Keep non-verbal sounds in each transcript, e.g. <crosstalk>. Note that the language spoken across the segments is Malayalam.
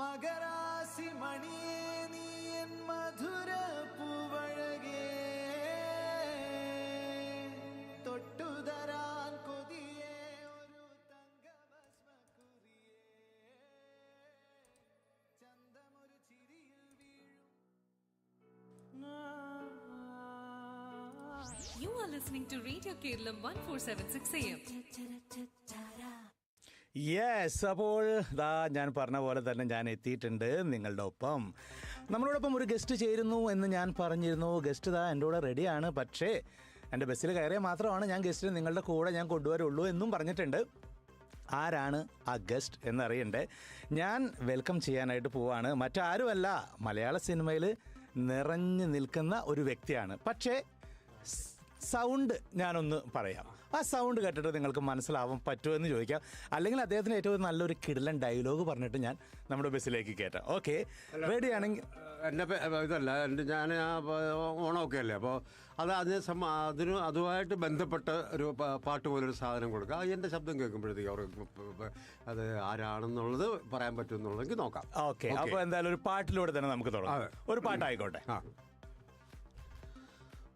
മകരാശി മണിയേ നീ എൻ മധുര പൂവഴകേ. തൊട്ടുതരാൻ കൊതിയേ ഒരു തങ്കഭസ്മക്കുറിയേ. ചന്തമൊരു ചിരിയിൽ വീഴും. You are listening to Radio Kerala 1476 AM. Yes അപ്പോൾ ദാ ഞാൻ പറഞ്ഞ പോലെ തന്നെ ഞാൻ എത്തിയിട്ടുണ്ട് നിങ്ങളുടെ ഒപ്പം നമ്മളോടൊപ്പം ഒരു ഗസ്റ്റ് ചേരുന്നു എന്ന് ഞാൻ പറഞ്ഞിരുന്നു. ഗസ്റ്റ് ദാ എന്റെ കൂടെ റെഡിയാണ് പക്ഷേ എന്റെ ബസ്സിൽ കയറിയാൽ മാത്രമാണ് ഞാൻ ഗസ്റ്റിന് നിങ്ങളുടെ കൂടെ ഞാൻ കൊണ്ടുവരുള്ളൂ എന്നും പറഞ്ഞിട്ടുണ്ട്. ആരാണ് ആ ഗസ്റ്റ് എന്നറിയണ്ടേ? ഞാൻ വെൽക്കം ചെയ്യാനായിട്ട് പോവാണ്. മറ്റാരുമല്ല മലയാള സിനിമയിൽ നിറഞ്ഞു നിൽക്കുന്ന ഒരു വ്യക്തിയാണ്. പക്ഷേ സൗണ്ട് ഞാനൊന്ന് പറയാം. ആ സൗണ്ട് കേട്ടിട്ട് നിങ്ങൾക്ക് മനസ്സിലാവാൻ പറ്റുമോ എന്ന് ചോദിക്കാം. അല്ലെങ്കിൽ അദ്ദേഹത്തിന് ഏറ്റവും നല്ലൊരു കിടലൻ ഡയലോഗ് പറഞ്ഞിട്ട് ഞാൻ നമ്മുടെ ബസ്സിലേക്ക് കയറ്റാം. ഓക്കെ റെഡിയാണെങ്കിൽ എന്റെ ഇതല്ല എന്റെ ഞാൻ ഓണമൊക്കെ അല്ലേ? അപ്പോൾ അത് അതിന് സം അതിന് അതുമായിട്ട് ബന്ധപ്പെട്ട ഒരു പാട്ട് പോലൊരു സാധനം കൊടുക്കുക അത് എന്റെ ശബ്ദം കേൾക്കുമ്പോഴത്തേക്ക് അവർക്ക് പ- അത് ആരാണെന്നുള്ളത് പറയാൻ പറ്റുമെന്നുള്ളതെങ്കിൽ നോക്കാം. ഓക്കെ അപ്പോൾ എന്തായാലും ഒരു പാട്ടിലൂടെ തന്നെ നമുക്ക് തുടങ്ങാം. ഒരു പാട്ടായിക്കോട്ടെ. ആ.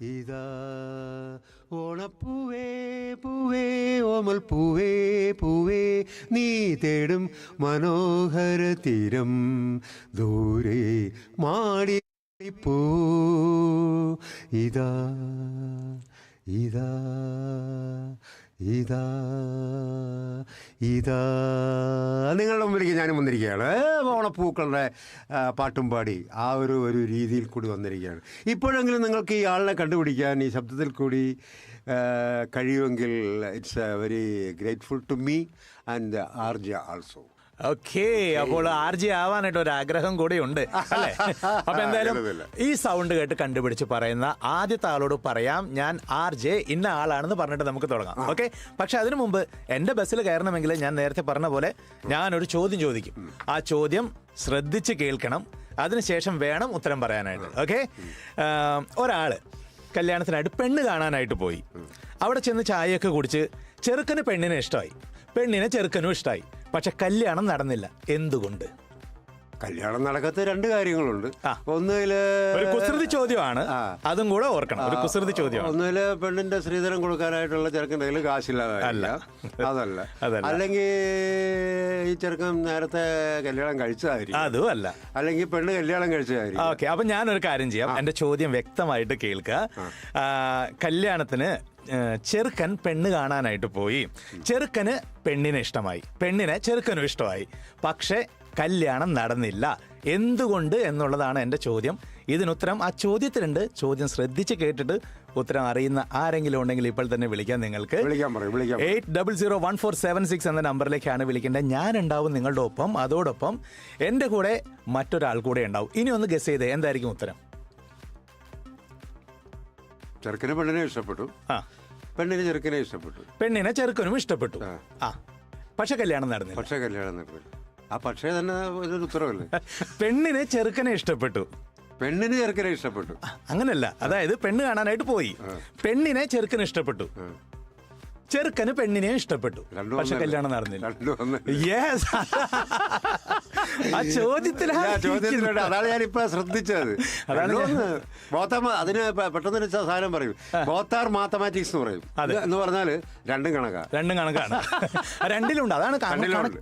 ഇതാ ഓണപ്പൂവേ പൂവേ ഓമൽ പൂവേ പൂവേ നീ തേടും മനോഹര തീരം. ദൂരെ മാടി പൂ ഇതാ ഇതാ ഇതാ. ഇതാ നിങ്ങളുടെ മുമ്പിലേക്ക് ഞാനും വന്നിരിക്കുകയാണ്. ഓണപ്പൂക്കളുടെ ആ, പാട്ടും പാടി ആ ഒരു ഒരു രീതിയിൽ കൂടി വന്നിരിക്കുകയാണ്. ഇപ്പോഴെങ്കിലും നിങ്ങൾക്ക് ഈ ആളിനെ കണ്ടുപിടിക്കാൻ ഈ ശബ്ദത്തിൽ കൂടി ആ, കഴിയുമെങ്കിൽ it's a very grateful to me and R J also. Okay അപ്പോൾ ആർ ജി ആവാനായിട്ട് ഒരു ആഗ്രഹം കൂടി ഉണ്ട് അല്ലേ? <laughs> അപ്പൊ എന്തായാലും. ഈ സൗണ്ട് കേട്ട് കണ്ടുപിടിച്ച് പറയുന്ന ആദ്യത്തെ ആളോട് പറയാം ഞാൻ ആർ ജെ ഇന്ന ആളാണെന്ന് പറഞ്ഞിട്ട് നമുക്ക് തുടങ്ങാം ഓക്കെ? പക്ഷെ അതിനു മുമ്പ് എന്റെ ബസ്സിൽ കയറണമെങ്കിൽ ഞാൻ നേരത്തെ പറഞ്ഞ പോലെ ഞാനൊരു ചോദ്യം ചോദിക്കും. ആ ചോദ്യം ശ്രദ്ധിച്ച് കേൾക്കണം അതിനുശേഷം വേണം ഉത്തരം പറയാനായിട്ട് ഓക്കെ? ഒരാൾ കല്യാണത്തിനായിട്ട് പെണ്ണ് കാണാനായിട്ട് പോയി. അവിടെ ചെന്ന് ചായയൊക്കെ കുടിച്ച് ചെറുക്കന് പെണ്ണിനെ ഇഷ്ടമായി. പെണ്ണിനെ ചെറുക്കനും ഇഷ്ടമായി പക്ഷെ കല്യാണം നടന്നില്ല. എന്തുകൊണ്ട്? കല്യാണം നടക്കാത്ത രണ്ട് കാര്യങ്ങളുണ്ട്. ആ. ഒന്നിൽ ഒരു കുസൃതി ചോദ്യമാണ്. ആ. അതും കൂടെ ഓർക്കണം. ഒരു കുസൃതി ചോദ്യമാണ്. ഒന്നിൽ പെണ്ണിന്റെ സ്ത്രീധനം കൊടുക്കാനായിട്ടുള്ള ചെറുക്കന്റെ കയ്യിൽ കാശില്ലാതെ അല്ല. അതല്ല. അതല്ല. അല്ലെങ്കിൽ ഈ ചെറുക്കൻ നേരത്തെ കല്യാണം കഴിച്ചതായിരിക്കും. അതും അല്ല. അല്ലെങ്കിൽ പെണ്ണ് കല്യാണം കഴിച്ചതായിരിക്കും. ഓക്കെ. അപ്പൊ ഞാനൊരു കാര്യം ചെയ്യാം. എന്റെ ചോദ്യം വ്യക്തമായിട്ട് കേൾക്കുക. ആ, കല്യാണത്തിന് ചെറുക്കൻ പെണ്ണ് കാണാനായിട്ട് പോയി. ചെറുക്കന് പെണ്ണിനെ ഇഷ്ടമായി. പെണ്ണിനെ ചെറുക്കനും ഇഷ്ടമായി. പക്ഷേ കല്യാണം നടന്നില്ല. എന്തുകൊണ്ട് എന്നുള്ളതാണ് എന്റെ ചോദ്യം. ഇതിനുത്തരം ആ ചോദ്യത്തിലുണ്ട്. ചോദ്യം ശ്രദ്ധിച്ച് കേട്ടിട്ട് ഉത്തരം അറിയുന്ന ആരെങ്കിലും ഉണ്ടെങ്കിൽ ഇപ്പോൾ തന്നെ വിളിക്കാം നിങ്ങൾക്ക്. Eight double zero one four seven six എന്ന നമ്പറിലേക്കാണ് വിളിക്കേണ്ടത്. ഞാൻ ഉണ്ടാവും നിങ്ങളുടെ ഒപ്പം അതോടൊപ്പം എന്റെ കൂടെ മറ്റൊരാൾ കൂടെ ഉണ്ടാവും. ഇനി ഒന്ന് ഗസ് ചെയ്തേ. എന്തായിരിക്കും ഉത്തരം? ചെറുക്കന് പെണ്ണിനെ ഇഷ്ടപ്പെട്ടു. ആ. പെണ്ണിന് ചെറുക്കനെ ഇഷ്ടപ്പെട്ടു. പെണ്ണിനെ ചെറുക്കനും ഇഷ്ടപ്പെട്ടു. ആ. പക്ഷെ കല്യാണം നടന്നില്ല. പക്ഷേ കല്യാണം നടന്നില്ല. ആ പക്ഷേ തന്നെ ഉത്തരവല്ലേ? <laughs> പെണ്ണിനെ ചെറുക്കനെ ഇഷ്ടപ്പെട്ടു. പെണ്ണിന് ചെറുക്കനെ ഇഷ്ടപ്പെട്ടു. അങ്ങനല്ല. അതായത് പെണ്ണ് കാണാനായിട്ട് പോയി. പെണ്ണിനെ ചെറുക്കനെ ഇഷ്ടപ്പെട്ടു. ചെറുക്കന് പെണ്ണിനെ ഇഷ്ടപ്പെട്ടു. പക്ഷെ കല്യാണം നടന്നില്ല. യെസ് <laughs> ആ ചോദ്യത്തിൽ ചോദ്യത്തിലുണ്ട്. അതാണ് ഞാൻ ഇപ്പൊ ശ്രദ്ധിച്ചത്. അതാണ് ഒന്ന്. അതിന് പെട്ടെന്ന് ഒരു സാധനം പറയും. ബോത്താർ മാത്തമാറ്റിക്സ് എന്ന് പറയും. അതെ. എന്ന് പറഞ്ഞാൽ രണ്ടും കണക്കാ. രണ്ടും കണക്കാണ്. <laughs> രണ്ടിലുണ്ട്. അതാണ്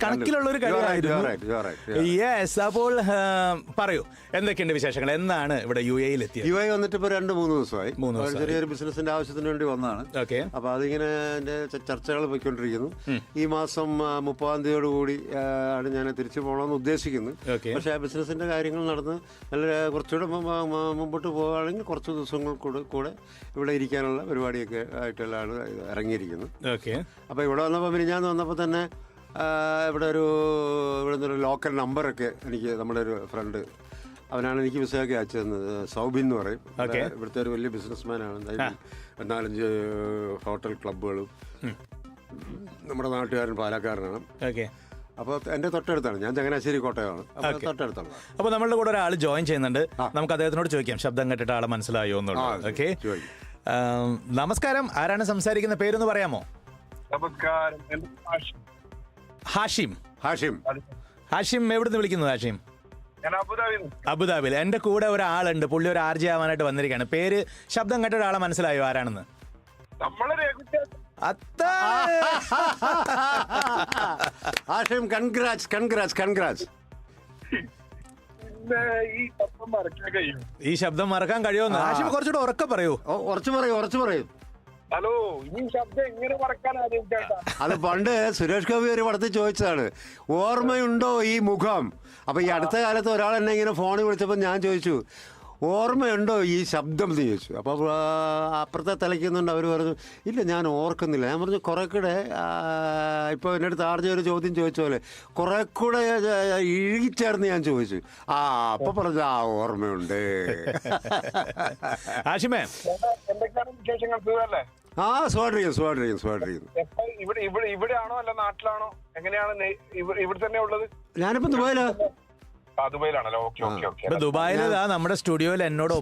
കണക്കിലുള്ള ഒരു കാര്യമായിരുന്നു. യെസ് അപ്പോൾ പറയൂ. എന്തൊക്കെയുണ്ട് വിശേഷങ്ങൾ? എന്നാണ് ഇവിടെ യു എയിൽ എത്തിയത്? യു ഐ വന്നിട്ട് ഇപ്പൊ രണ്ട് മൂന്ന് ദിവസമായി. മൂന്ന് ചെറിയൊരു ബിസിനസിന്റെ ആവശ്യത്തിന് വേണ്ടി വന്നതാണ്. ഓക്കെ. അപ്പൊ അതിങ്ങനെ എന്റെ ചർച്ചകൾ പോയിക്കൊണ്ടിരിക്കുന്നു. ഈ മാസം മുപ്പതാം തീയതിയോടുകൂടി ആണ് ഞാൻ തിരിച്ചു പോകണമെന്ന് ഉദ്ദേശിക്കുന്നത് ഓക്കെ. പക്ഷേ ആ ബിസിനസിന്റെ കാര്യങ്ങൾ നടന്ന് നല്ല കുറച്ചുകൂടെ മുമ്പോട്ട് പോവുകയാണെങ്കിൽ കുറച്ച് ദിവസങ്ങൾ കൂടെ കൂടെ ഇവിടെ ഇരിക്കാനുള്ള പരിപാടിയൊക്കെ ആയിട്ടുള്ളതാണ് ഇറങ്ങിയിരിക്കുന്നത് ഓക്കെ. അപ്പോൾ ഇവിടെ വന്നപ്പോൾ മിനിഞ്ഞാന്ന് വന്നപ്പോൾ തന്നെ ഇവിടെ ഒരു ഇവിടെ നിന്നൊരു ലോക്കൽ നമ്പറൊക്കെ എനിക്ക് നമ്മുടെ ഒരു ഫ്രണ്ട് അവനാണ് എനിക്ക് വിസയൊക്കെ അയച്ചു തന്നത്. സൗബിൻ എന്ന് പറയും. ഇവിടുത്തെ ഒരു വലിയ ബിസിനസ്മാനാണ്. എന്തായാലും നാലഞ്ച് ഹോട്ടൽ ക്ലബ്ബുകളും നമ്മുടെ നാട്ടുകാരൻ പാലക്കാരനാണ്. ഓക്കെ. അപ്പോൾ എന്റെ തൊട്ടടുത്താണ്. ഞാൻ ചങ്ങനാശ്ശേരി കോട്ടയമാണ്. അപ്പോൾ തൊട്ടടുത്താണ്. അപ്പോൾ നമ്മളുടെ കൂടെ ഒരാൾ ജോയിൻ ചെയ്യുന്നുണ്ട്. നമുക്ക് അദ്ദേഹത്തിനോട് ചോദിക്കാം. ശബ്ദം കേട്ടിട്ട് ആളെ മനസ്സിലായോ എന്നുള്ളത്. ഓക്കെ നമസ്കാരം. ആരാണ് സംസാരിക്കുന്ന പേരൊന്ന് പറയാമോ? നമസ്കാരം. ഹാഷിം. ഹാഷിം. ഹാഷിം. എവിടുന്ന് വിളിക്കുന്നു ഹാഷിം? അബുദാബിൽ എന്റെ കൂടെ ഒരാളുണ്ട്. പുള്ളി ഒരു ആർജി ആവാനായിട്ട് വന്നിരിക്കുകയാണ്. പേര് ശബ്ദം കേട്ട ഒരാളെ മനസ്സിലായോ ആരാണെന്ന്? നമ്മളെ അത്താ. കൺഗ്രാറ്റ്സ് കൺഗ്രാറ്റ്സ് കൺഗ്രാറ്റ്സ് ഈ ശബ്ദം മറക്കാൻ കഴിയും ഹാഷിം കുറച്ചുകൂടെ ഉറക്കെ പറയൂ. ഉറച്ചു പറയൂ ഉറച്ചു പറയൂ. ഹലോ ഈ ശബ്ദം എങ്ങനെ മറക്കാൻ അത് പണ്ട് സുരേഷ് ഗോപി ഒരു പടത്തിൽ ചോദിച്ചതാണ് ഓർമ്മയുണ്ടോ ഈ മുഖം? അപ്പൊ ഈ അടുത്ത കാലത്ത് ഒരാൾ എന്നെ ഇങ്ങനെ ഫോണിൽ വിളിച്ചപ്പോൾ ഞാൻ ചോദിച്ചു ഓർമ്മയുണ്ടോ ഈ ശബ്ദം എന്ന് ചോദിച്ചു. അപ്പോൾ അപ്പുറത്തെ തലയ്ക്കുന്നുണ്ട് അവർ പറഞ്ഞു ഇല്ല ഞാൻ ഓർക്കുന്നില്ല. ഞാൻ പറഞ്ഞു കുറേ കൂടെ ഇപ്പോൾ എന്റെ അടുത്ത് ആർജ ഒരു ചോദ്യം ചോദിച്ച പോലെ കുറേ കൂടെ ഇഴുകിച്ചേർന്ന് ഞാൻ ചോദിച്ചു. ആ അപ്പം പറഞ്ഞു ആ ഓർമ്മയുണ്ട്. <laughs> ചേട്ടാ, എന്തൊക്കെയാണ് വിശേഷങ്ങൾ? സുഖമല്ലേ ആ സ്വാഡ്രിക്കുന്നു സ്വാഡ്രിക്കുന്നു സ്വാഡ്രിക്കുന്നു ഇവിടെ ഇവിടെ ഇവിടെയാണോ അല്ല നാട്ടിലാണോ? എങ്ങനെയാണ് ഇവിടെ തന്നെ ഉള്ളത്? ഞാനിപ്പോ ദുബായിലാ. ദുബൈയിലാണല്ലോ ഓക്കെ ഓക്കെ ഓക്കെ ഇപ്പൊ ദുബായിൽ നമ്മുടെ സ്റ്റുഡിയോയിൽ എന്നോട്.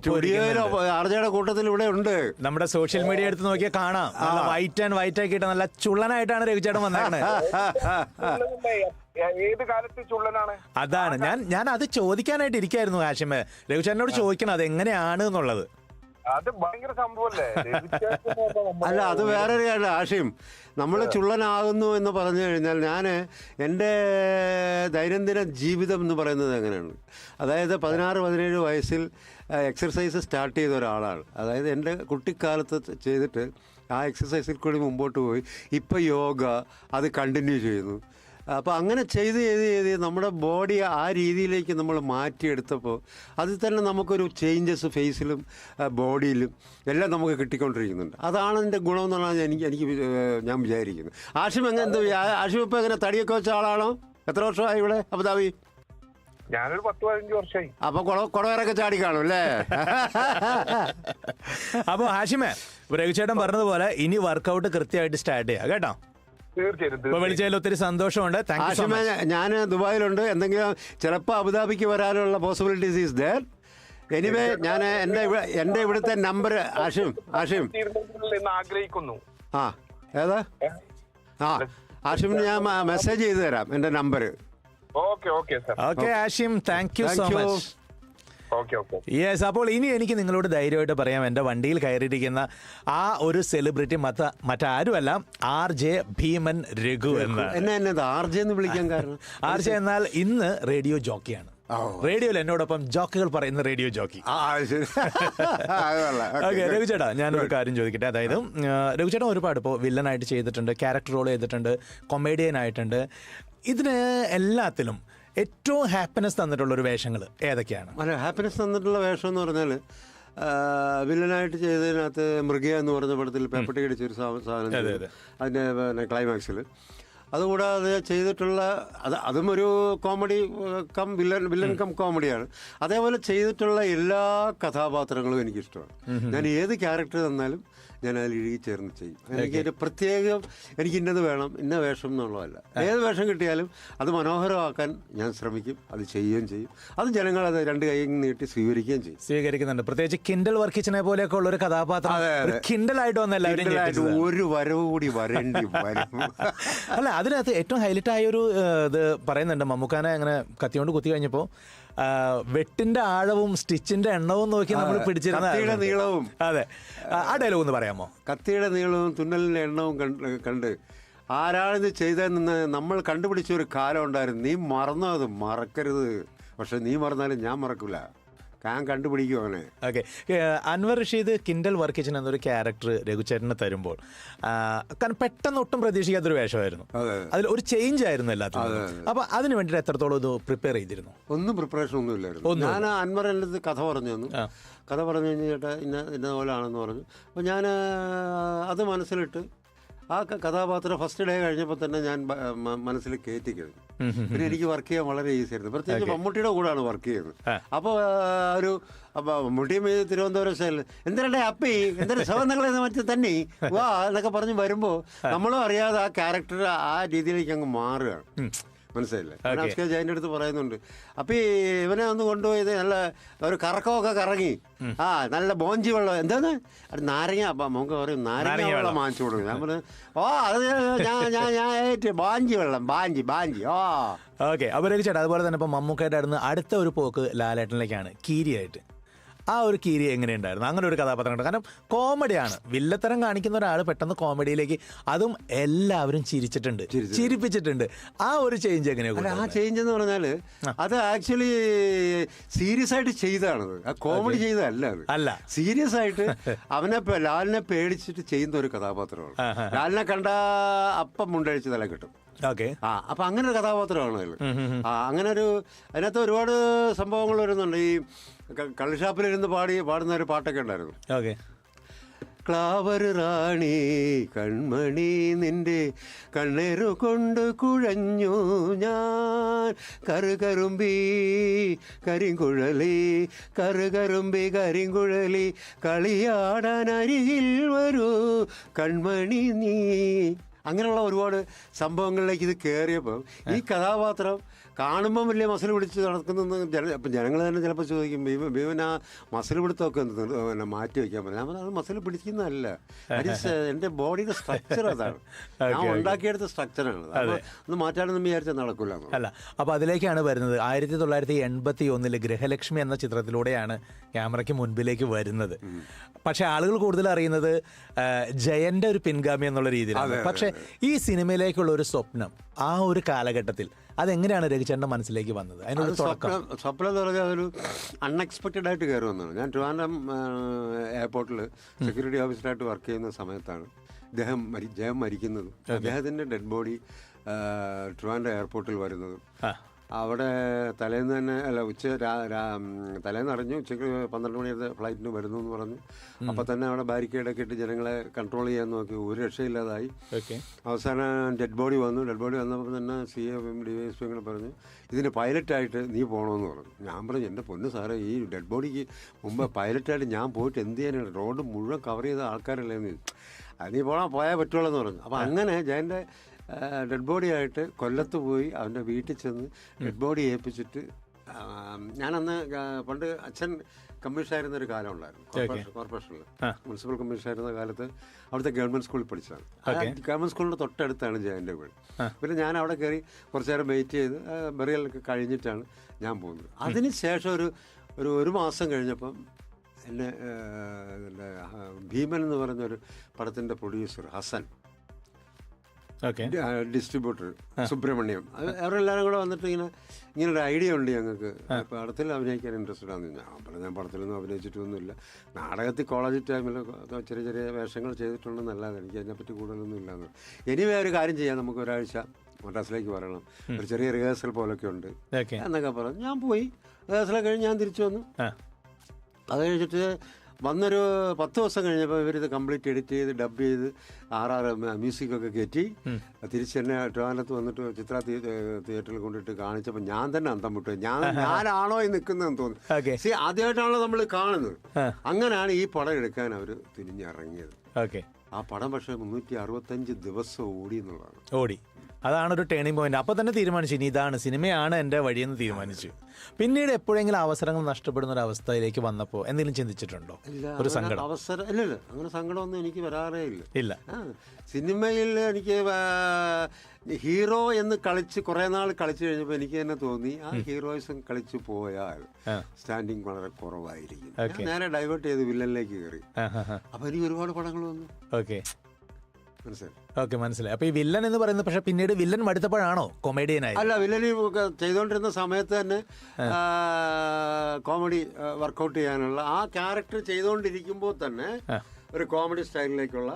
ആർജയുടെ കൂട്ടത്തിൽ ഇവിടെ ഉണ്ട്. നമ്മുടെ സോഷ്യൽ മീഡിയ എടുത്ത് നോക്കിയാൽ കാണാം. നല്ല വൈറ്റ് ആൻഡ് വൈറ്റ് ആക്കിയിട്ട് നല്ല ചുള്ളനായിട്ടാണ് രവിചേട്ടൻ വന്നേക്കണേ. <laughs> ഏത് കാലത്ത് ചുള്ളനാണ്? അതാണ്. ഞാൻ ഞാൻ അത് ചോദിക്കാനായിട്ട് ഇരിക്കായിരുന്നു ഹാഷിമേ. രവിചേട്ടനോട് ചോദിക്കണം അത് എങ്ങനെയാണ് എന്നുള്ളത്. അത് ഭയങ്കര സംഭവല്ലേ? രഘുചേട്ടൻ എന്ന് അല്ല അത് വേറൊരു കാര്യം ആശയം നമ്മൾ ചുള്ളനാകുന്നു എന്ന് പറഞ്ഞു കഴിഞ്ഞാൽ ഞാൻ എന്റെ ദൈനംദിന ജീവിതം എന്ന് പറയുന്നത് എങ്ങനെയാണ്? അതായത് പതിനാറ് പതിനേഴ് വയസ്സിൽ എക്സർസൈസ് സ്റ്റാർട്ട് ചെയ്ത ഒരാളാണ്. അതായത് എന്റെ കുട്ടിക്കാലത്ത് ചെയ്തിട്ട് ആ എക്സസൈസിൽ കൂടി മുമ്പോട്ട് പോയി. ഇപ്പോൾ യോഗ അത് കണ്ടിന്യൂ ചെയ്യുന്നു. അപ്പോൾ അങ്ങനെ ചെയ്ത് ചെയ്ത് ചെയ്ത് നമ്മുടെ ബോഡി ആ രീതിയിലേക്ക് നമ്മൾ മാറ്റിയെടുത്തപ്പോൾ അതിൽ തന്നെ നമുക്കൊരു ചേഞ്ചസ് ഫേസിലും ബോഡിയിലും എല്ലാം നമുക്ക് കിട്ടിക്കൊണ്ടിരിക്കുന്നുണ്ട്. അതാണ് എന്റെ ഗുണം എന്നാണ് എനിക്ക് എനിക്ക് ഞാൻ വിചാരിക്കുന്നത് ആഷിം എങ്ങനെ എന്ത് ആഷിം ഇപ്പോൾ എങ്ങനെ തടിയൊക്കെ വെച്ച ആളാണോ? എത്ര വർഷമായി ഇവിടെ അബുദാബി? ഞാനൊരു പത്ത് പതിനഞ്ച് വർഷമായി. അപ്പോൾ കുട കുടവരൊക്കെ ചാടി കാണും അല്ലേ? <laughs> അപ്പൊ ഹാഷിമേ രഘുചേട്ടൻ രവിചേട്ടൻ പറഞ്ഞതുപോലെ ഇനി വർക്കൗട്ട് കൃത്യമായിട്ട് സ്റ്റാർട്ട് ചെയ്യാം. കേട്ടോ? തീർച്ചയായും ഇപ്പൊ തീർച്ചയായും. വിളിച്ചതിൽ ഒത്തിരി സന്തോഷമുണ്ട്. താങ്ക് യു സോ മച്ച് ഞാൻ ദുബായിലുണ്ട്. എന്തെങ്കിലും ചിലപ്പോൾ അബുദാബിക്ക് വരാനുള്ള പോസിബിലിറ്റീസ് ഈസ് ദർ എനിവേ ഞാൻ എന്റെ എന്റെ എന്റെ ഇവിടുത്തെ നമ്പർ ആഷിം ആഷിം ആഗ്രഹിക്കുന്നു. ആ ഏതാ? ആ ആഷിമിന് ഞാൻ മെസ്സേജ് ചെയ്തു തരാം എന്റെ number okay okay sir okay Ashim thank you so much yes അപ്പോൾ ഇനി എനിക്ക് നിങ്ങളോട് ധൈര്യമായിട്ട് പറയാം. എന്റെ വണ്ടിയിൽ കയറിയിരിക്കുന്ന ആ ഒരു സെലിബ്രിറ്റി മറ്റ മറ്റാരുമല്ല ആർ ജെ ഭീമൻ രഘു എന്നാണ്. ആർ ജെ ആർജെ എന്ന് വിളിക്കാൻ കാരണം? <laughs> ആർ ജെ എന്നാൽ ഇന്ന് റേഡിയോ ജോക്കിയാണ്. റേഡിയോയിൽ എന്നോടൊപ്പം ജോക്കുകൾ പറയുന്ന റേഡിയോ ജോക്കി. ഓക്കെ. <laughs> രഘുചേട്ടാ ഞാനൊരു കാര്യം ചോദിക്കട്ടെ. അതായത് രഘുചേട്ടൻ ഒരുപാട് ഇപ്പോൾ വില്ലനായിട്ട് ചെയ്തിട്ടുണ്ട് ക്യാരക്ടർ റോൾ ചെയ്തിട്ടുണ്ട് കൊമേഡിയൻ ആയിട്ടുണ്ട്. ഇതിന് എല്ലാത്തിലും ഏറ്റവും ഹാപ്പിനെസ് തന്നിട്ടുള്ള ഒരു വേഷങ്ങൾ ഏതൊക്കെയാണ്? അല്ല ഹാപ്പിനെസ് തന്നിട്ടുള്ള വേഷം എന്ന് പറഞ്ഞാൽ വില്ലനായിട്ട് ചെയ്തതിനകത്ത് മൃഗ എന്ന് പറഞ്ഞ പടത്തിൽ പേപ്പട്ടി കടിച്ചൊരു സാധനം. അതിന്റെ പിന്നെ ക്ലൈമാക്സിൽ അതുകൂടാതെ ചെയ്തിട്ടുള്ള അത് അതും ഒരു comedy cum villain villain cum കോമഡിയാണ് അതേപോലെ ചെയ്തിട്ടുള്ള എല്ലാ കഥാപാത്രങ്ങളും എനിക്കിഷ്ടമാണ്. ഞാൻ ഏത് ക്യാരക്ടർ തന്നാലും ഞാൻ അതിൽ ഇഴുകി ചേർന്ന് ചെയ്യും. എനിക്ക് ഒരു പ്രത്യേകം എനിക്ക് ഇന്നത് വേണം ഇന്ന വേഷം എന്നുള്ളതല്ല. ഏത് വേഷം കിട്ടിയാലും അത് മനോഹരമാക്കാൻ ഞാൻ ശ്രമിക്കും അത് ചെയ്യുകയും ചെയ്യും. അത് ജനങ്ങൾ അത് രണ്ട് കൈ നീട്ടി സ്വീകരിക്കുകയും ചെയ്യും. സ്വീകരിക്കുന്നുണ്ട്. പ്രത്യേകിച്ച് കിൻഡൽ വർക്കിച്ചിനെ പോലെയൊക്കെ ഉള്ള ഒരു കഥാപാത്രം കിൻഡലായിട്ട് വന്ന എല്ലാവരും ഇതിലായിട്ട് ഒരു വരവ് കൂടി വരേണ്ടി വരും. <laughs> അല്ല അതിനകത്ത് ഏറ്റവും ഹൈലൈറ്റ് ഒരു ഇത് പറയുന്നുണ്ട്. മമ്മൂക്കാനെ അങ്ങനെ കത്തിയോണ്ട് കുത്തി കഴിഞ്ഞപ്പോൾ വെട്ടിന്റെ ആഴവും സ്റ്റിച്ചിന്റെ എണ്ണവും നോക്കി നമ്മൾ പിടിച്ചിരുന്ന കത്തിയുടെ നീളവും. അതെ. ആ, ആ ഡയലോഗ് ഒന്ന് പറയാമോ? കത്തിയുടെ നീളവും തുന്നലിന്റെ എണ്ണവും കണ്ട് കണ്ട്. ആരാളിത് ചെയ്തതെന്ന് നമ്മൾ കണ്ടുപിടിച്ച ഒരു കാലം ഉണ്ടായിരുന്നു. നീ മറന്നോ അത്? മറക്കരുത്. പക്ഷെ നീ മറന്നാലും ഞാൻ മറക്കില്ല ഞാൻ കണ്ടുപിടിക്കും അവനെ ഓക്കെ. അൻവർ റഷീദ് കിൻഡൽ വർക്കിച്ചൻ എന്നൊരു ക്യാരക്ടർ രഘുചേട്ടനെ തരുമ്പോൾ കാരണം പെട്ടെന്ന് ഒട്ടും പ്രതീക്ഷിക്കാത്തൊരു വേഷമായിരുന്നു. അതിൽ ഒരു ചേഞ്ച് ആയിരുന്നു എല്ലാത്തിനും. അപ്പൊ അതിന് വേണ്ടിയിട്ട് എത്രത്തോളം ഇത് പ്രിപ്പയർ ചെയ്തിരുന്നു? ഒന്നും പ്രിപ്പറേഷൻ ഒന്നും ഇല്ലായിരുന്നു. ഞാൻ അൻവർ എന്റെ അടുത്ത് കഥ പറഞ്ഞു തന്നു. കഥ പറഞ്ഞു കഴിഞ്ഞാൽ ചേട്ടാ ഇന്ന ഇന്ന പോലാണെന്ന് പറഞ്ഞു. അപ്പോൾ ഞാൻ അത് മനസ്സിലിട്ട് ആ കഥാപാത്രം ഫസ്റ്റ് ഡേ കഴിഞ്ഞപ്പോൾ തന്നെ ഞാൻ മനസ്സിൽ കയറ്റി കഴിഞ്ഞു പിന്നെ എനിക്ക് വർക്ക് ചെയ്യാൻ വളരെ ഈസി ആയിരുന്നു. പ്രത്യേകിച്ച് മമ്മൂട്ടിയുടെ കൂടെയാണ് വർക്ക് ചെയ്യുന്നത്. അപ്പോൾ ഒരു മമ്മൂട്ടിയും തിരുവനന്തപുരം സ്റ്റൈലിൽ എന്തിനാ അപ്പി? എന്തിനാ സൗന്ദങ്ങളെ മറ്റേ തന്നെ? വാ എന്നൊക്കെ പറഞ്ഞ് വരുമ്പോൾ നമ്മളും അറിയാതെ ആ ക്യാരക്ടർ ആ രീതിയിലേക്ക് അങ്ങ് മാറുകയാണ്. മനസ്സിലായില്ലേ? അനാസ് കെ ജയന്റെ അടുത്ത് പറയുന്നുണ്ട്. അപ്പൊ ഇവനെ ഒന്ന് കൊണ്ടുപോയത് നല്ല ഒരു കറക്കമൊക്കെ കറങ്ങി. ആ നല്ല ബോഞ്ചി വെള്ളം. എന്താണ് നാരങ്ങ അപ്പൊ നമുക്ക് പറയും നാരങ്ങ വെള്ളം. വാങ്ങിച്ചു കൊടുക്കും. ഞാൻ പറഞ്ഞു ഓ അത് ഞാൻ ഞാൻ ഞാൻ ഏറ്റ് ബാഞ്ചി വെള്ളം ബാഞ്ചി ബാഞ്ചി ഓ. ഓക്കെ അപ്പോൾ രഘു ചേട്ടാ അതുപോലെ തന്നെ ഇപ്പൊ മമ്മൂക്കായിട്ട് അടുത്ത ഒരു പോക്ക് ലാലേട്ടനിലേക്കാണ് കീരിയായിട്ട്. ആ ഒരു കീരി എങ്ങനെയുണ്ടായിരുന്നു? അങ്ങനെ ഒരു കഥാപാത്രം കാരണം കോമഡിയാണ്. വില്ലത്തരം കാണിക്കുന്ന ഒരാൾ പെട്ടെന്ന് കോമഡിയിലേക്ക് അതും എല്ലാവരും ചിരിച്ചിട്ടുണ്ട്. ചിരിപ്പിച്ചിട്ടുണ്ട്. ആ ഒരു ചേഞ്ച് എങ്ങനെയാണ് ആ ചേഞ്ച് എന്ന് പറഞ്ഞാൽ അത് ആക്ച്വലി സീരിയസ് ആയിട്ട് ചെയ്തതാണത് ആ കോമഡി ചെയ്തതല്ല അത്. അല്ല. സീരിയസ് ആയിട്ട് <laughs> അവനെ ലാലിനെ പേടിച്ചിട്ട് ചെയ്യുന്ന ഒരു കഥാപാത്രമാണ്. ലാലിനെ കണ്ട അപ്പം മുണ്ടഴിച്ച് തല കിട്ടും. ഓക്കെ. ആ അപ്പൊ അങ്ങനെ ഒരു കഥാപാത്രമാണ് അതിൽ ആ അങ്ങനെ ഒരു അതിനകത്ത് ഒരുപാട് സംഭവങ്ങൾ വരുന്നുണ്ട്. ഈ കള്ളുഷാപ്പിലിരുന്ന് പാടി പാടുന്ന ഒരു പാട്ടൊക്കെ ഉണ്ടായിരുന്നു. ഓക്കെ. ക്ലാവർ റാണി കൺമണി നിന്റെ കണ്ണേറു കൊണ്ട് കുഴഞ്ഞു ഞാൻ. കറുകറുമ്പി കരിങ്കുഴലി കറുകറുമ്പി കരിങ്കുഴലി കളിയാടാൻ അരികിൽ വരൂ. കൺമണി നീ അങ്ങനെയുള്ള ഒരുപാട് സംഭവങ്ങളിലേക്ക് ഇത് കയറിയപ്പോൾ ഈ കഥാപാത്രം കാണുമ്പം വലിയ മസിൽ പിടിച്ച് നടക്കുന്ന ജന അപ്പം ജനങ്ങൾ തന്നെ ചിലപ്പോൾ ചോദിക്കും ഭീമ ഭീമൻ ആ മസിൽ പിടുത്തമൊക്കെ പിന്നെ മാറ്റി വയ്ക്കാൻ പറ്റും ഞാൻ അത് മസിൽ പിടിക്കുന്നതല്ല. എന്റെ ബോഡിയുടെ സ്ട്രക്ചർ അതാണ്. <laughs> ഞാൻ. ഉണ്ടാക്കിയെടുത്ത സ്ട്രക്ചറാണ് ഒന്ന് മാറ്റാനൊന്നും വിചാരിച്ചാൽ നടക്കില്ല അല്ല അപ്പോൾ അതിലേക്കാണ് വരുന്നത്. ആയിരത്തി തൊള്ളായിരത്തി എൺപത്തി ഒന്നിൽ ഗൃഹലക്ഷ്മി എന്ന ചിത്രത്തിലൂടെയാണ് ക്യാമറയ്ക്ക് മുൻപിലേക്ക് വരുന്നത്. പക്ഷേ ആളുകൾ കൂടുതൽ അറിയുന്നത് ജയന്റെ ഒരു പിൻഗാമി എന്നുള്ള രീതിയിലാണ്. പക്ഷെ ഈ സിനിമയിലേക്കുള്ള ഒരു സ്വപ്നം ആ ഒരു കാലഘട്ടത്തിൽ അതെങ്ങനെയാണ് രഘുചേട്ടന്റെ മനസ്സിലേക്ക് വന്നത്? അതിനൊരു തുടക്കം. സ്വപ്നം സ്വപ്നം എന്ന് പറഞ്ഞാൽ അതൊരു അൺഎക്സ്പെക്റ്റഡ് ആയിട്ട് കയറി വന്നതാണ്. ഞാൻ ട്രിവാൻഡ്രം എയർപോർട്ടിൽ സെക്യൂരിറ്റി ഓഫീസറായിട്ട് വർക്ക് ചെയ്യുന്ന സമയത്താണ് ഇദ്ദേഹം മരി ജയം മരിക്കുന്നതും. അദ്ദേഹത്തിന്റെ ഡെഡ് ബോഡി ട്രിവാൻഡ്രം എയർപോർട്ടിൽ വരുന്നതും. അവിടെ തലേന്ന് തന്നെ അല്ല ഉച്ച തലേന്ന് അറിഞ്ഞു. ഉച്ചയ്ക്ക് പന്ത്രണ്ട് മണിയുടെ ഫ്ലൈറ്റിന് വരുന്നു എന്ന് പറഞ്ഞു അപ്പം തന്നെ അവിടെ ബാരിക്കേഡൊക്കെ ഇട്ട് ജനങ്ങളെ കൺട്രോൾ ചെയ്യാൻ നോക്കി. ഒരു രക്ഷയില്ലാതായി. ഓക്കെ. അവസാനം ഡെഡ് ബോഡി വന്നു. ഡെഡ് ബോഡി വന്നപ്പോൾ തന്നെ C M D S P ഇങ്ങനെ പറഞ്ഞു ഇതിന് പൈലറ്റായിട്ട് നീ പോകണമെന്ന് പറഞ്ഞു. ഞാൻ പറഞ്ഞു എന്റെ പൊന്ന് സാറേ ഈ ഡെഡ് ബോഡിക്ക് മുമ്പ് പൈലറ്റായിട്ട് ഞാൻ പോയിട്ട് എന്ത് ചെയ്യാനാണ്? റോഡ് മുഴുവൻ കവർ ചെയ്ത ആൾക്കാരല്ലേ എന്ന്. അത് നീ പോകാൻ പോയാൽ പറ്റുള്ളൂ എന്ന് പറഞ്ഞു അപ്പോൾ അങ്ങനെ ജയന്റെ ഡെഡ് ബോഡി ആയിട്ട് കൊല്ലത്ത് പോയി അവന്റെ വീട്ടിൽ ചെന്ന് ഡെഡ് ബോഡി ഏൽപ്പിച്ചിട്ട് ഞാനന്ന് പണ്ട് അച്ഛൻ കമ്മീഷനായിരുന്ന ഒരു കാലം ഉണ്ടായിരുന്നു. കോർപ്പറേഷൻ കോർപ്പറേഷനിൽ മുനിസിപ്പൽ കമ്മീഷനായിരുന്ന കാലത്ത് അവിടുത്തെ ഗവൺമെന്റ് സ്കൂളിൽ പഠിച്ചതാണ്. ഗവൺമെന്റ് സ്കൂളിന്റെ തൊട്ടടുത്താണ് ജയന്റെ വീട്. പിന്നെ ഞാൻ അവിടെ കയറി കുറച്ചു നേരം വെയിറ്റ് ചെയ്ത് ബെറിയലൊക്കെ കഴിഞ്ഞിട്ടാണ് ഞാൻ പോകുന്നത്. അതിനുശേഷം ഒരു ഒരു ഒരു മാസം കഴിഞ്ഞപ്പം എന്നെ ഭീമൻ എന്ന് പറഞ്ഞൊരു പടത്തിന്റെ പ്രൊഡ്യൂസർ ഹസൻ ഡിസ്ട്രിബ്യൂട്ടർ സുബ്രഹ്മണ്യം. അവരെല്ലാരും അവരെല്ലാവരും കൂടെ വന്നിട്ട് ഇങ്ങനെ ഇങ്ങനെ ഒരു ഐഡിയ ഉണ്ട് ഞങ്ങൾക്ക്. പടത്തിൽ അഭിനയിക്കാൻ ഇൻട്രസ്റ്റഡ് ആണെന്ന് ഞാൻ അപ്പോൾ ഞാൻ പടത്തിലൊന്നും അഭിനയിച്ചിട്ടൊന്നുമില്ല. നാടകത്തിൽ കോളേജ് ടൈമിൽ ചെറിയ ചെറിയ വേഷങ്ങൾ ചെയ്തിട്ടുണ്ടെന്നല്ലാതെ എനിക്ക് അതിനെപ്പറ്റി കൂടുതലൊന്നും ഇല്ലാന്ന്. എനിവേ ഒരു കാര്യം ചെയ്യാം. നമുക്ക് ഒരാഴ്ച മദ്രാസിലേക്ക് വരണം. ഒരു ചെറിയ റിഹേഴ്സൽ പോലൊക്കെ ഉണ്ട്. എന്നൊക്കെ പറഞ്ഞു. ഞാൻ പോയി. റിഹേഴ്സൽ കഴിഞ്ഞ് ഞാൻ തിരിച്ചു വന്നു. അത് കഴിഞ്ഞിട്ട് വന്നൊരു പത്ത് ദിവസം കഴിഞ്ഞപ്പോൾ ഇവരിത് കംപ്ലീറ്റ് എഡിറ്റ് ചെയ്ത് ഡബ് ചെയ്ത് ആറാറ് മ്യൂസിക്കൊക്കെ കയറ്റി തിരിച്ച് തന്നെ ട്രിവാനത്ത് വന്നിട്ട് ചിത്ര തിയേറ്ററിൽ കൊണ്ടിട്ട് കാണിച്ചപ്പോൾ ഞാൻ തന്നെ അന്തം വിട്ടു. ഞാൻ ഞാനാണോ ഈ നിൽക്കുന്നതെന്ന് തോന്നുന്നു സി ആദ്യമായിട്ടാണല്ലോ നമ്മൾ കാണുന്നത്. അങ്ങനെയാണ് ഈ പടം എടുക്കാൻ അവർ തിരിഞ്ഞിറങ്ങിയത്. ഓക്കെ. ആ പടം പക്ഷേ മുന്നൂറ്റി അറുപത്തഞ്ച് ദിവസം ഓടി എന്നുള്ളതാണ്. ഓടി. അതാണ് ഒരു ടേണിംഗ് പോയിന്റ് അപ്പോൾ തന്നെ തീരുമാനിച്ചു. ഇനി ഇതാണ് സിനിമയാണ് എന്റെ വഴിയെന്ന് തീരുമാനിച്ചു. പിന്നീട് എപ്പോഴെങ്കിലും അവസരങ്ങൾ നഷ്ടപ്പെടുന്ന ഒരു അവസ്ഥയിലേക്ക് വന്നപ്പോൾ എന്തെങ്കിലും ചിന്തിച്ചിട്ടുണ്ടോ? ഒരു സങ്കടം. അവസരം ഇല്ല ഇല്ല. അങ്ങനെ സങ്കടമൊന്നും എനിക്ക് വരാറേ ഇല്ല. ഇല്ല സിനിമയിൽ എനിക്ക് ഹീറോ എന്ന് കളിച്ച് കുറേ നാൾ കളിച്ചു കഴിഞ്ഞപ്പോൾ എനിക്ക് തന്നെ തോന്നി ആ ഹീറോയിസം കളിച്ചു പോയാൽ സ്റ്റാൻഡിങ് വളരെ കുറവായിരിക്കും. നേരെ ഡൈവേർട്ട് ചെയ്ത് വില്ലനിലേക്ക് കയറി. അപ്പൊ എനിക്ക് ഒരുപാട് പടങ്ങൾ വന്നു. ഓക്കെ. ഓക്കെ മനസ്സിലായി. അപ്പൊ ഈ വില്ലൻ എന്ന് പറയുന്നത് പക്ഷെ പിന്നീട് വില്ലൻ മടുത്തപ്പോഴാണോ കൊമേഡിയനായി? അല്ല വില്ലൻ ചെയ്തുകൊണ്ടിരുന്ന സമയത്ത് തന്നെ കോമഡി വർക്കൗട്ട് ചെയ്യാനുള്ള ആ ക്യാരക്ടർ ചെയ്തുകൊണ്ടിരിക്കുമ്പോൾ തന്നെ ഒരു കോമഡി സ്റ്റൈലിലേക്കുള്ള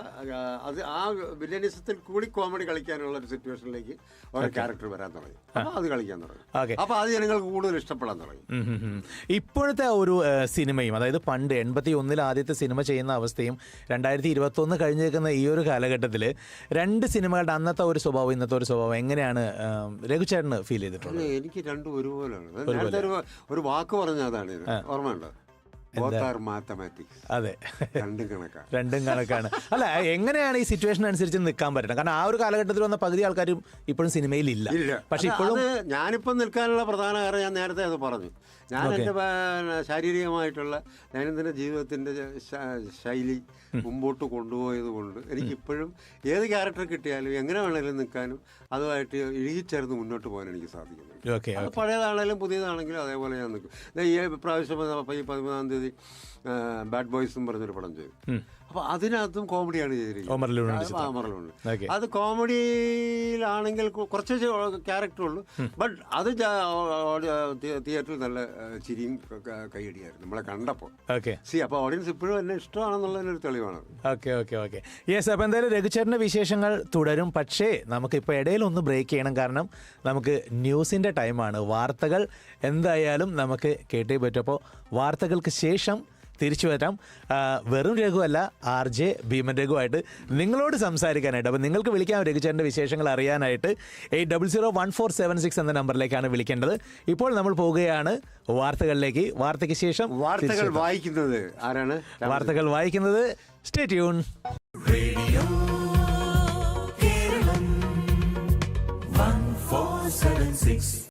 അത് ആ വില്ലനിസത്തിൽ കൂടി കോമഡി കളിക്കാനുള്ള ഒരു സിറ്റുവേഷനിലേക്ക് ഓരോ ക്യാരക്ടർ വരാൻ തുടങ്ങി. അപ്പോൾ അത് കളിക്കാൻ തുടങ്ങി. അപ്പൊ അപ്പോൾ അത് ജനങ്ങൾക്ക് കൂടുതൽ ഇഷ്ടപ്പെടാൻ തുടങ്ങി. ഇപ്പോഴത്തെ ഒരു സിനിമയും അതായത് പണ്ട് എൺപത്തി ഒന്നിൽ ആദ്യത്തെ സിനിമ ചെയ്യുന്ന അവസ്ഥയും രണ്ടായിരത്തി ഇരുപത്തി ഒന്ന് കഴിഞ്ഞേക്കുന്ന ഈ ഒരു കാലഘട്ടത്തിൽ രണ്ട് സിനിമകളുടെ അന്നത്തെ ഒരു സ്വഭാവം ഇന്നത്തെ ഒരു സ്വഭാവം എങ്ങനെയാണ് രഘുചേട്ടന് ഫീൽ ചെയ്തിട്ടുള്ളത്? എനിക്ക് രണ്ടും ഒരുപോലെയാണ്. ഒരു വാക്ക് പറഞ്ഞ അതാണ്. ഓർമ്മയുണ്ടോ? മാത്തമാറ്റിക്സ് അതെ. രണ്ടും കണക്കാണ്. രണ്ടും കണക്കാണ്. അല്ല എങ്ങനെയാണ് ഈ സിറ്റുവേഷൻ അനുസരിച്ച് നിൽക്കാൻ പറ്റണം കാരണം ആ ഒരു കാലഘട്ടത്തിൽ വന്ന പകുതി ആൾക്കാരും ഇപ്പോഴും സിനിമയിൽ ഇല്ല. പക്ഷെ ഇപ്പോഴും ഞാനിപ്പം നിൽക്കാനുള്ള പ്രധാന കാരണം ഞാൻ നേരത്തെ അത് പറഞ്ഞു. ഞാൻ എന്റെ ശാരീരികമായിട്ടുള്ള ദൈനംദിന ജീവിതത്തിന്റെ ശൈലി മുമ്പോട്ട് കൊണ്ടുപോയത് കൊണ്ട് എനിക്കിപ്പോഴും ഏത് ക്യാരക്ടർ കിട്ടിയാലും എങ്ങനെ വേണമെങ്കിലും നിൽക്കാനും അതുമായിട്ട് ഇഴുകിച്ചേർന്ന് മുന്നോട്ട് പോകാൻ എനിക്ക് സാധിക്കുന്നുണ്ട്. ഓക്കെ അത് പഴയതാണെങ്കിലും പുതിയതാണെങ്കിലും അതേപോലെ ഞാൻ നിൽക്കും. ഈ പ്രാവശ്യം ഈ പതിമൂന്നാം തീയതി ബാഡ് ബോയ്സ് എന്ന് പറഞ്ഞൊരു പടം ചെയ്തു. അപ്പൊ അതിനകത്തും കോമഡിയാണ് ചെയ്തിരിക്കുന്നത്. അത് കോമഡിയിലാണെങ്കിൽ കുറച്ച് ക്യാരക്ടർ ഉള്ളൂ ബട്ട് അത് തിയേറ്ററിൽ നല്ല ചിരിയും കൈയടിയായിരുന്നു. നമ്മളെ കണ്ടപ്പോൾ. ഓക്കെ സി അപ്പോൾ ഓഡിയൻസ് ഇപ്പോഴും എന്നെ ഇഷ്ടമാണെന്നുള്ളതിനൊരു തെളിവാണ് ഓക്കെ ഓക്കെ ഓക്കെ യെസ് അപ്പോൾ എന്തായാലും രഘുചേട്ടന്റെ വിശേഷങ്ങൾ തുടരും. പക്ഷേ നമുക്ക് നമുക്കിപ്പോൾ ഇടയിൽ ഒന്ന് ബ്രേക്ക് ചെയ്യണം. കാരണം നമുക്ക് ന്യൂസിന്റെ ടൈമാണ് വാർത്തകൾ എന്തായാലും നമുക്ക് കേട്ടേ പറ്റും. അപ്പോൾ വാർത്തകൾക്ക് ശേഷം തിരിച്ചു വരാം. വെറും രഘുവല്ല ആർ ജെ ഭീമൻ രഘുവായിട്ട് നിങ്ങളോട് സംസാരിക്കാനായിട്ട്. അപ്പോൾ നിങ്ങൾക്ക് വിളിക്കാം രഘുചേട്ടന്റെ വിശേഷങ്ങൾ അറിയാനായിട്ട്. Eight double zero one four seven six എന്ന നമ്പറിലേക്കാണ് വിളിക്കേണ്ടത്. ഇപ്പോൾ നമ്മൾ പോവുകയാണ് വാർത്തകളിലേക്ക്. വാർത്തയ്ക്ക് ശേഷം വാർത്തകൾ വായിക്കുന്നത് ആരാണ്? വാർത്തകൾ വായിക്കുന്നത് സ്റ്റേ ട്യൂൺ. കേരളം. 1476